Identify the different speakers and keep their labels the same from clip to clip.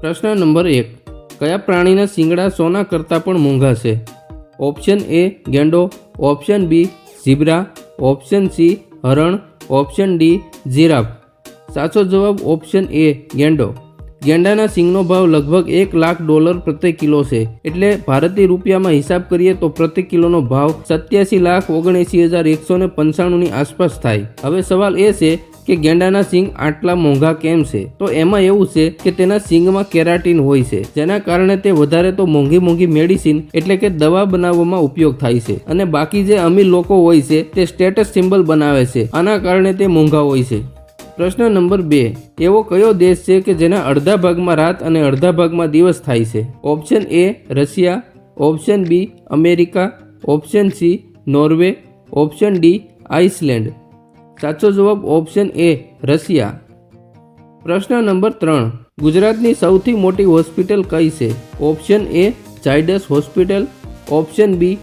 Speaker 1: પ્રશ્ન નંબર એક. કયા પ્રાણીના શિંગડા સોના કરતાં પણ મોંઘા છે? Option A ગેંડો, option B zebra, option C હરણ, ઓપ્શન ડી જીરાફ. સાચો જવાબ ઓપ્શન એ ગેંડો. ગેંડાના સિંગનો ભાવ લગભગ એક લાખ ડોલર પ્રતિ કિલો છે. એટલે ભારતીય રૂપિયામાં હિસાબ કરીએ તો પ્રતિ કિલોનો ભાવ સત્યાસી લાખ ઓગણએંસી હજાર એકસો ને પંચાણુંની આસપાસ થાય. હવે સવાલ એ છે કે ગેંડાના સિંગ આટલા મોંઘા કેમ છે? તો એમાં એવું છે કે તેના સિંગમાં કેરાટીન હોય છે, જેના કારણે તે વધારે તો મોંઘી મોંઘી મેડિસિન એટલે કે દવા બનાવવામાં ઉપયોગ થાય છે. અને બાકી જે અમીર લોકો હોય છે, તે સ્ટેટસ સિમ્બલ બનાવે છે, આના કારણે તે મોંઘા હોય છે. પ્રશ્ન નંબર બે, એવો કયો દેશ છે કે જેના અડધા ભાગમાં રાત અને અડધા ભાગમાં દિવસ થાય છે? Option A Russia, option B America, option C Norway, option D Iceland. સાચો જવાબ ઓપ્શન એ રશિયા. પ્રશ્ન નંબર ત્રણ, ગુજરાતની સૌથી મોટી હોસ્પિટલ કઈ છે? Option A Zydus hospital. Option B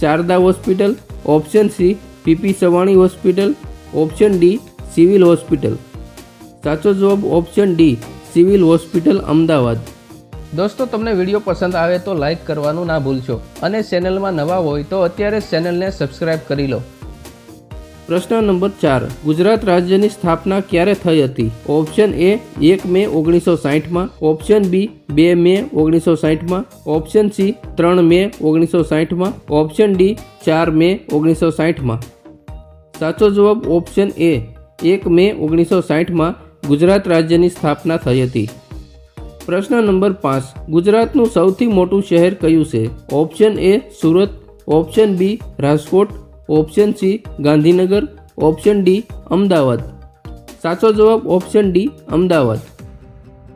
Speaker 1: Sharda hospital. Option C PP Savani hospital. Option D civil hospital. સાચો જવાબ option D civil hospital, Ahmedabad. દોસ્તો, તમને વીડિયો પસંદ આવે તો લાઈક કરવાનું ના ભૂલશો અને ચેનલમાં નવા હોય તો અત્યારે ચેનલને સબસ્ક્રાઇબ કરી લો. પ્રશ્ન નંબર ચાર. ગુજરાત રાજ્યની સ્થાપના ક્યારે થઈ હતી? ઓપ્શન એ, એક મે ઓગણીસો સાહીઠમાં. ઓપ્શન બી, બે મે ઓગણીસો સાહીઠમાં. ઓપ્શન સી, ત્રણ મે ઓગણીસો સાહીઠમાં. ઓપ્શન ડી, ચાર મે ઓગણીસો સાહીઠમાં. સાચો જવાબ ઓપ્શન એ, એક મે ઓગણીસો સાહીઠમાં ગુજરાત રાજ્યની સ્થાપના થઈ હતી. પ્રશ્ન નંબર પાંચ. ગુજરાતનું સૌથી મોટું શહેર કયું છે? Option A, Surat. Option B, Rajkot. Option C Gandhinagar, option D Ahmedabad. સાચો જવાબ ઓપ્શન ડી અમદાવાદ.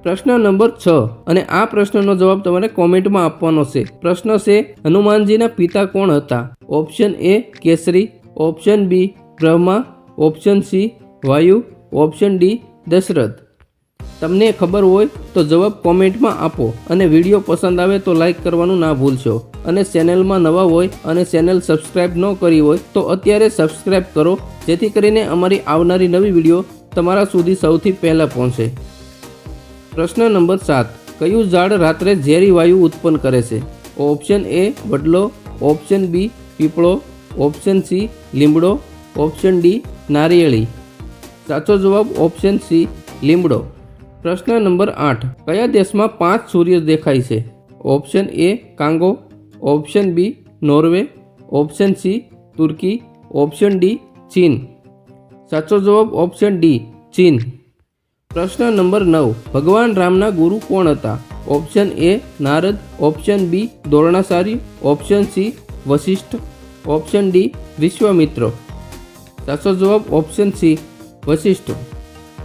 Speaker 1: પ્રશ્ન નંબર છ અને આ પ્રશ્નનો જવાબ તમારે કોમેન્ટમાં આપવાનો છે. પ્રશ્ન છે, હનુમાનજીના પિતા કોણ હતા? Option A Kesari, option B Brahma, option C Vayu, option D Dasharath. તમને ખબર હોય તો જવાબ કોમેન્ટમાં આપો અને વીડિયો પસંદ આવે તો લાઈક કરવાનું ના ભૂલશો. અને ચેનલમાં નવા હોય અને ચેનલ સબસ્ક્રાઇબ ન કરી હોય તો અત્યારે સબસ્ક્રાઇબ કરો, જેથી કરીને અમારી આવનારી નવી વીડિયો તમારા સુધી સૌથી પહેલાં પહોંચે. પ્રશ્ન નંબર સાત. કયું ઝાડ રાત્રે ઝેરી વાયુ ઉત્પન્ન કરે છે? ઓપ્શન એ વડલો, ઓપ્શન બી પીપળો, ઓપ્શન સી લીમડો, ઓપ્શન ડી નારિયેળી. સાચો જવાબ ઓપ્શન સી લીમડો. પ્રશ્ન નંબર આઠ. કયા દેશમાં પાંચ સૂર્ય દેખાય છે? Option A Congo option B Norway, option C Turkey, option D ચીન. સાચો જવાબ ઓપ્શન ડી ચીન. પ્રશ્ન નંબર નવ, ભગવાન રામના ગુરુ કોણ હતા? Option A Narad, option B દોરણાસારી option C Vashishtha, option D Vishwamitra. સાચો જવાબ ઓપ્શન સી વશિષ્ઠ.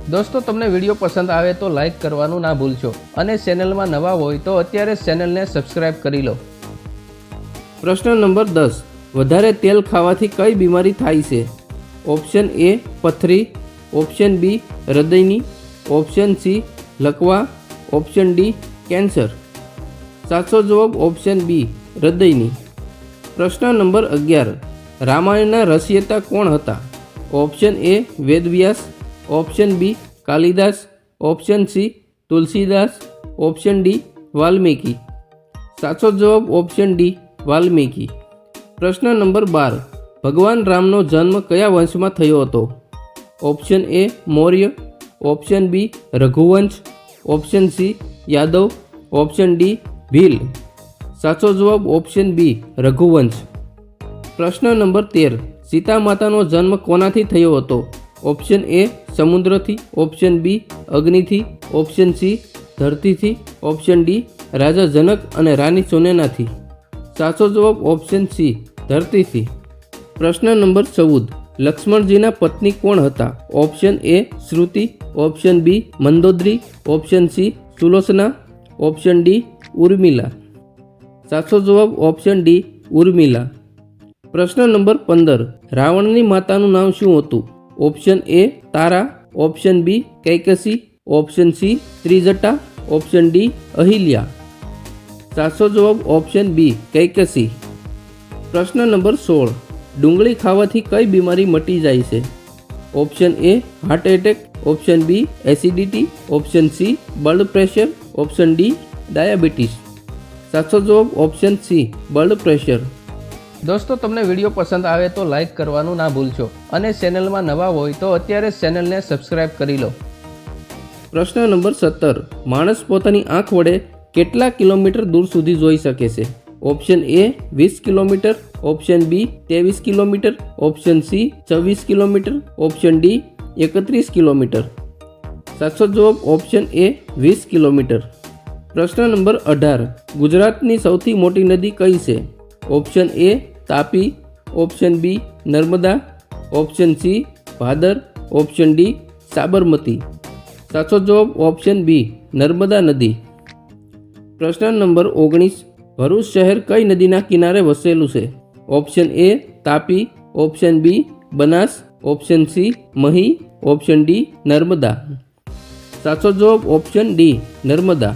Speaker 1: દોસ્તો, તમને વીડિયો પસંદ આવે તો લાઈક કરવાનું ના ભૂલશો અને ચેનલમાં નવા હોય તો અત્યારે ચેનલને સબસ્ક્રાઈબ કરી લો. પ્રશ્ન નંબર દસ. વધારે તેલ ખાવાથી કઈ બીમારી થાય છે? ઓપ્શન એ પથરી, ઓપ્શન બી હૃદયની, ઓપ્શન સી લકવા, ઓપ્શન ડી કેન્સર. સાચો જવાબ ઓપ્શન બી હૃદયની. પ્રશ્ન નંબર અગિયાર. રામાયણના રચયિતા કોણ હતા? Option A Vedvyas, option B Kalidas, option C Tulsidas, option D Valmiki. સાચો જવાબ ઓપ્શન ડી વાલ્મીકી. પ્રશ્ન નંબર બાર. ભગવાન રામનો જન્મ કયા વંશમાં થયો હતો? Option A Maurya, option B Raghuvansh, option C Yadav, option D Bhil. સાચો જવાબ ઓપ્શન બી રઘુવંશ. પ્રશ્ન નંબર તેર. સીતા માતાનો જન્મ કોનાથી થયો હતો? ઓપ્શન એ સમુદ્રથી, ઓપ્શન બી અગ્નિથી, ઓપ્શન સી ધરતીથી, ઓપ્શન ડી રાજા જનક અને રાની સોનેનાથી. સાચો જવાબ ઓપ્શન સી ધરતીસિંહ પ્રશ્ન નંબર ચૌદ, લક્ષ્મણજીના પત્ની કોણ હતા? Option A Shruti option B Mandodari option C Sulochana option D Urmila. સાચો જવાબ ઓપ્શન ડી ઉર્મિલા. પ્રશ્ન નંબર પંદર, રાવણની માતાનું નામ શું હતું? Option A Tara option B Kaikasi option C Trijata option D Ahilya. સાચો જવાબ ઓપ્શન બી કૈકસી. પ્રશ્ન નંબર સોળ ડુંગળી ખાવાથી કઈ બીમારી મટી જાય છે? Option A heart attack option B acidity option C blood pressure option D diabetes સાચો જવાબ ઓપ્શન સી બ્લડ પ્રેશર દોસ્તો તમને વીડિયો પસંદ આવે તો લાઈક કરવાનું ના ભૂલશો અને ચેનલમાં નવા હોય તો અત્યારે ચેનલને સબસ્ક્રાઇબ કરી લો. પ્રશ્ન નંબર સત્તર માણસ પોતાની આંખ વડે કેટલા કિલોમીટર દૂર સુધી જોઈ શકે છે? ઓપ્શન એ વીસ કિલોમીટર. ઓપ્શન બી ત્રેવીસ કિલોમીટર. ઓપ્શન સી છવ્વીસ કિલોમીટર. ઓપ્શન ડી એકત્રીસ કિલોમીટર. સાચો જવાબ ઓપ્શન એ વીસ કિલોમીટર. પ્રશ્ન નંબર અઢાર. ગુજરાતની સૌથી મોટી નદી કઈ છે? Option A Tapi. Option B Narmada. Option C Bhadar. Option D Sabarmati. સાચો જવાબ ઓપ્શન બી નર્મદા નદી. પ્રશ્ન નંબર ઓગણીસ. ભરૂચ શહેર કઈ નદીના કિનારે વસેલું છે? Option A Tapi, option B Banas, option C Mahi, option D Narmada. સાચો જવાબ ઓપ્શન ડી નર્મદા.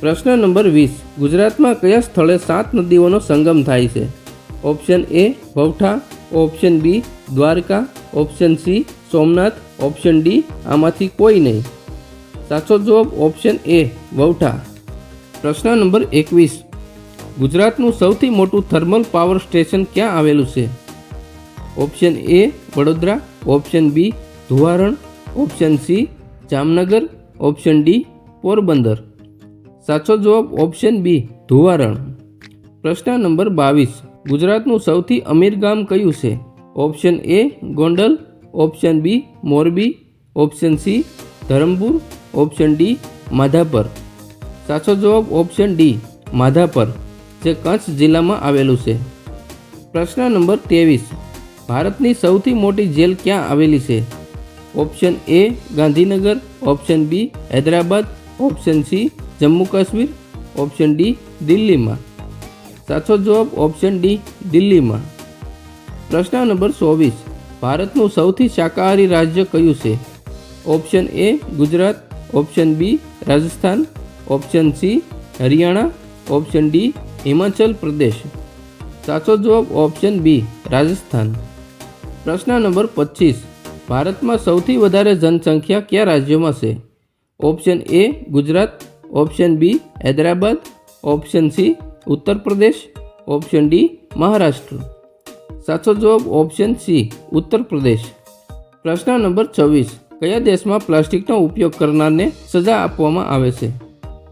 Speaker 1: પ્રશ્ન નંબર વીસ. ગુજરાતમાં કયા સ્થળે સાત નદીઓનો સંગમ થાય છે? Option A Vautha option B Dwarka, option C Somnath, option D આમાંથી કોઈ નહીં. સાચો જવાબ ઓપ્શન એ વવઠા પ્રશ્ન નંબર એકવીસ. ગુજરાતનું સૌથી મોટું થર્મલ પાવર સ્ટેશન ક્યાં આવેલું છે? Option A Vadodara, option B Dhuvaran, option C Jamnagar, option D Porbandar. સાચો જવાબ ઓપ્શન બી ધુવારણ. પ્રશ્ન નંબર બાવીસ. ગુજરાતનું સૌથી અમીર ગામ કયું છે? Option A Gondal, option B Morbi, option C Dharampur, option D Madhapar. સાચો જવાબ ઓપ્શન ડી માધાપર, જે કચ્છ જિલ્લામાં આવેલું છે. પ્રશ્ન નંબર ત્રેવીસ, ભારતની સૌથી મોટી જેલ ક્યાં આવેલી છે? Option A Gandhinagar option B Hyderabad option C Jammu Kashmir option D દિલ્હીમાં. સાચો જવાબ ઓપ્શન ડી દિલ્હીમાં. પ્રશ્ન નંબર ચોવીસ, ભારતનું સૌથી શાકાહારી રાજ્ય કયું છે? Option A Gujarat option B Rajasthan option C, Haryana. Option D, Himachal Pradesh. સાચો જવાબ ઓપ્શન બી, રાજસ્થાન. પ્રશ્ન નંબર પચીસ, ભારતમાં સૌથી વધારે જનસંખ્યા કયા રાજ્યોમાં છે? Option A, Gujarat. Option B, Hyderabad. Option C, Uttar Pradesh. Option D, Maharashtra. સાચો જવાબ ઓપ્શન સી, ઉત્તર પ્રદેશ. પ્રશ્ન નંબર છવ્વીસ, કયા દેશમાં પ્લાસ્ટિકનો ઉપયોગ કરનારને સજા આપવામાં આવે છે?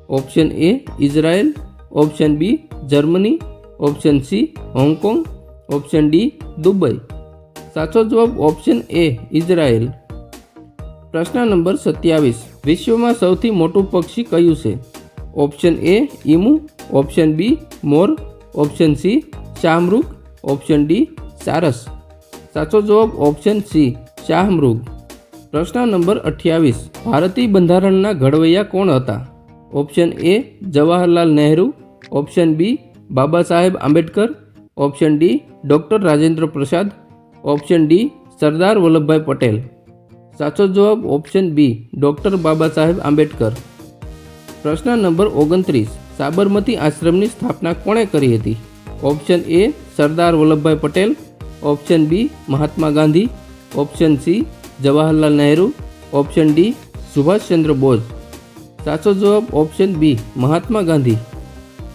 Speaker 1: Option A Israel option B Germany option C Hong Kong option D Dubai સાચો જવાબ ઓપ્શન એ ઇઝરાયલ પ્રશ્ન નંબર સત્યાવીસ. વિશ્વમાં સૌથી મોટું પક્ષી કયું છે? Option A emu. Option B more. Option C શાહમૃગ. ઓપ્શન ડી સારસ. સાચો જવાબ ઓપ્શન સી શાહમૃગ. પ્રશ્ન નંબર અઠ્યાવીસ. ભારતીય બંધારણના ઘડવૈયા કોણ હતા? Option A Jawaharlal Nehru, option B Baba Saheb Ambedkar, option D doctor Rajendra Prasad, option D Sardar Vallabhbhai Patel. સાચો જવાબ ઓપ્શન બી ડૉક્ટર બાબા સાહેબ આંબેડકર. પ્રશ્ન નંબર ઓગણત્રીસ, સાબરમતી આશ્રમની સ્થાપના કોણે કરી હતી? Option A Sardar Vallabhbhai Patel, option B Mahatma Gandhi, option C Jawaharlal Nehru, option D Subhash Chandra Bose. સાચો જવાબ ઓપ્શન બી મહાત્મા ગાંધી.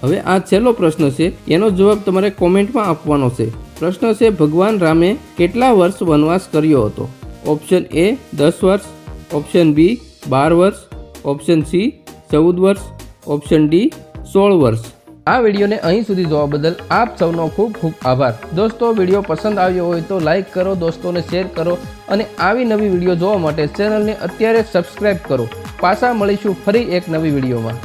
Speaker 1: હવે આ છેલ્લો પ્રશ્ન છે, એનો જવાબ તમારે કોમેન્ટમાં આપવાનો છે. પ્રશ્ન છે, ભગવાન રામે કેટલા વર્ષ વનવાસ કર્યો હતો? ઓપ્શન એ દસ વર્ષ. ઓપ્શન બી બાર વર્ષ. ઓપ્શન સી ચૌદ વર્ષ. ઓપ્શન ડી સોળ વર્ષ. આ વિડીયોને અહીં સુધી જોવા બદલ આપ સૌનો ખૂબ ખૂબ આભાર. દોસ્તો, વીડિયો પસંદ આવ્યો હોય તો લાઇક કરો, દોસ્તોને શેર કરો અને આવી નવી વીડિયો જોવા માટે ચેનલને અત્યારે સબસ્ક્રાઈબ કરો. પાછા મળીશું ફરી એક નવી વિડીયોમાં.